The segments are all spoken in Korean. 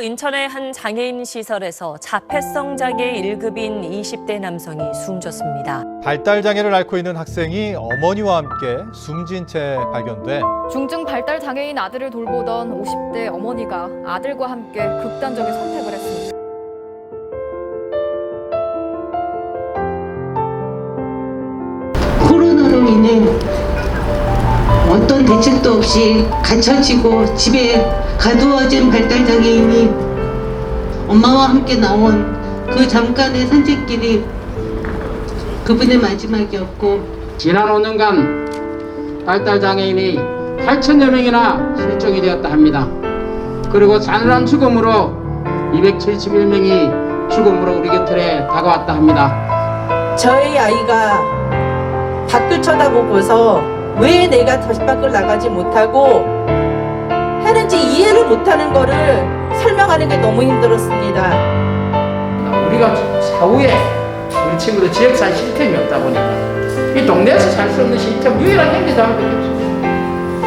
인천의 한 장애인 시설에서 자폐성 장애 1급인 20대 남성이 숨졌습니다. 발달 장애를 앓고 있는 학생이 어머니와 함께 숨진 채 발견돼 중증 발달 장애인 아들을 돌보던 50대 어머니가 아들과 함께 극단적인 선택을 했습니다. 코로나로 인해 어떤 대책도 없이 갇혀지고 집에 가두어진 발달장애인이 엄마와 함께 나온 그 잠깐의 산책길이 그분의 마지막이었고 지난 5년간 발달 장애인이 8천여 명이나 실종이 되었다 합니다. 그리고 싸늘한 죽음으로 271명이 죽음으로 우리 곁에 다가왔다 합니다. 저희 아이가 밖을 쳐다보고서 왜 내가 다시 밖을 나가지 못하고 하는지 이해를 못하는 거를 설명하는 게 너무 힘들었습니다. 우리가 사후에 우리 친구들 지역사회 시스템이 없다 보니까 이 동네에서 살 수 없는 시스템 유일한 없어요.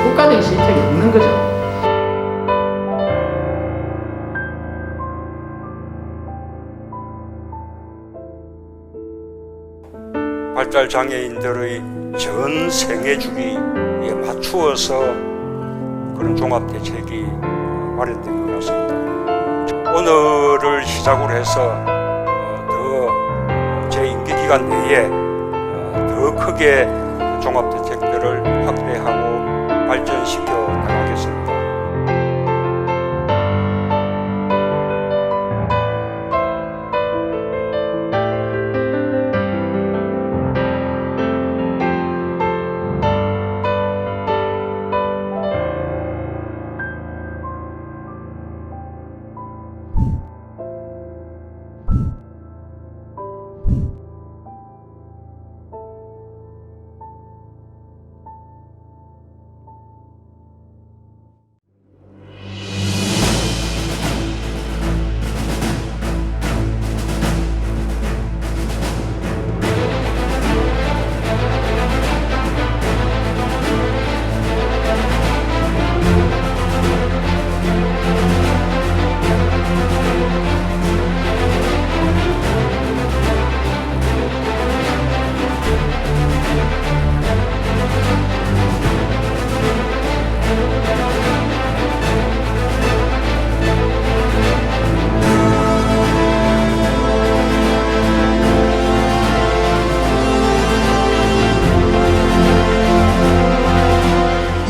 국가적인 시스템이 없는 거죠. 발달 장애인들의 전 생애 주기에 맞추어서 그런 종합 대책이 마련된 것 같습니다. 오늘을 시작으로 해서 어, 더제 임기 기간 내에 어, 더 크게 종합 대책들을 확대하고 발전시켜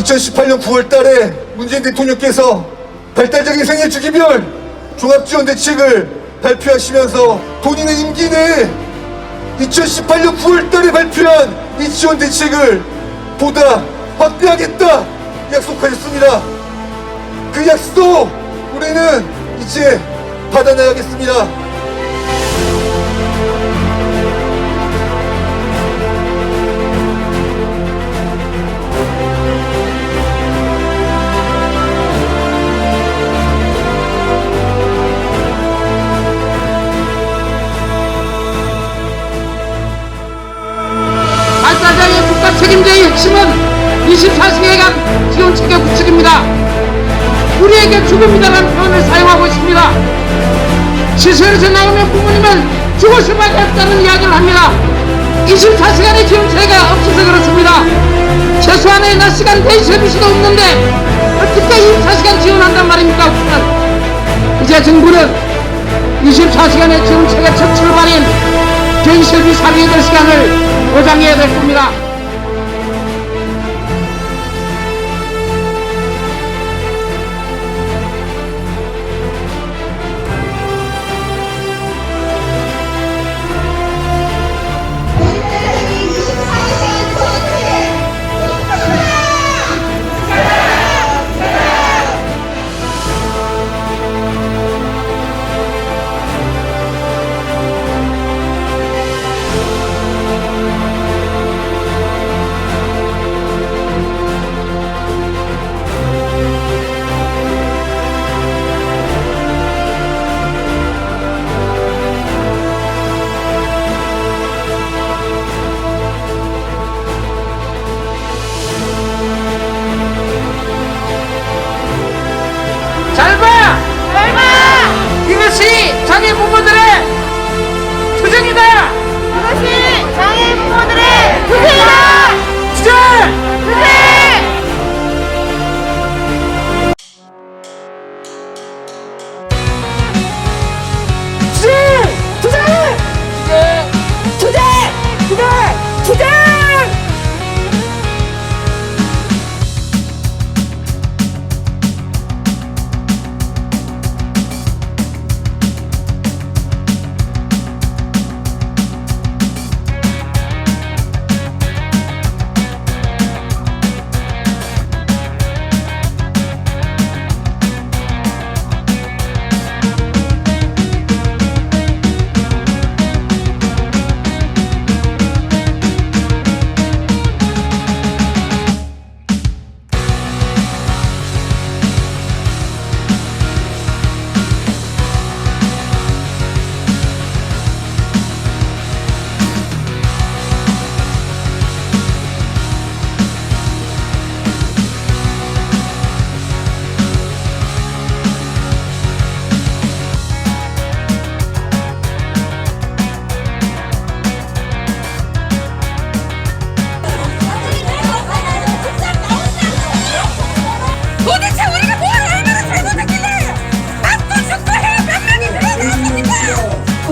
2018년 9월 달에 문재인 대통령께서 발달장애 생애 주기별 종합지원 대책을 발표하시면서 본인의 임기 내에 2018년 9월 달에 발표한 이 지원 대책을 보다 확대하겠다 약속하셨습니다. 그 약속 우리는 이제 받아내야겠습니다. 책임자의 핵심은 24시간 지원 체계 구축입니다. 우리에게 죽음이다라는 표현을 사용하고 있습니다. 시설에서 나오면 부모님은 죽을 수밖에 없다는 이야기를 합니다. 24시간의 지원 체계가 없어서 그렇습니다. 최소한의 낮 시간 데이 서비스도 없는데 어떻게 24시간 지원한단 말입니까? 우리는 이제 정부는 24시간의 지원 체계 첫 출발인 개인 서비스 하루 8시간을 보장해야 될 겁니다.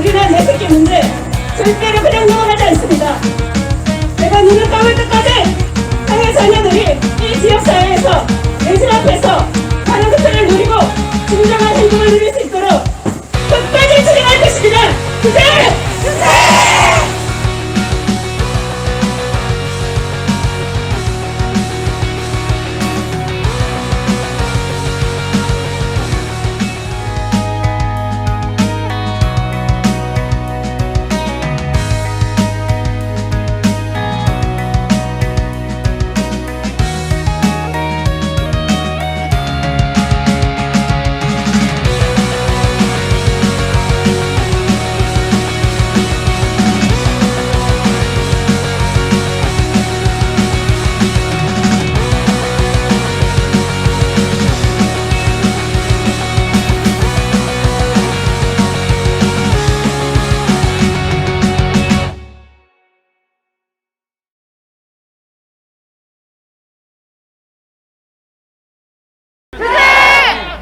새끼나 내 새끼 문제 절대로 그냥 넘어가지 않습니다. 내가 눈을 감을 때까지 당의 자녀들이 이 지역사회에서 내실 앞에서 하는 것들을 누리고 진정한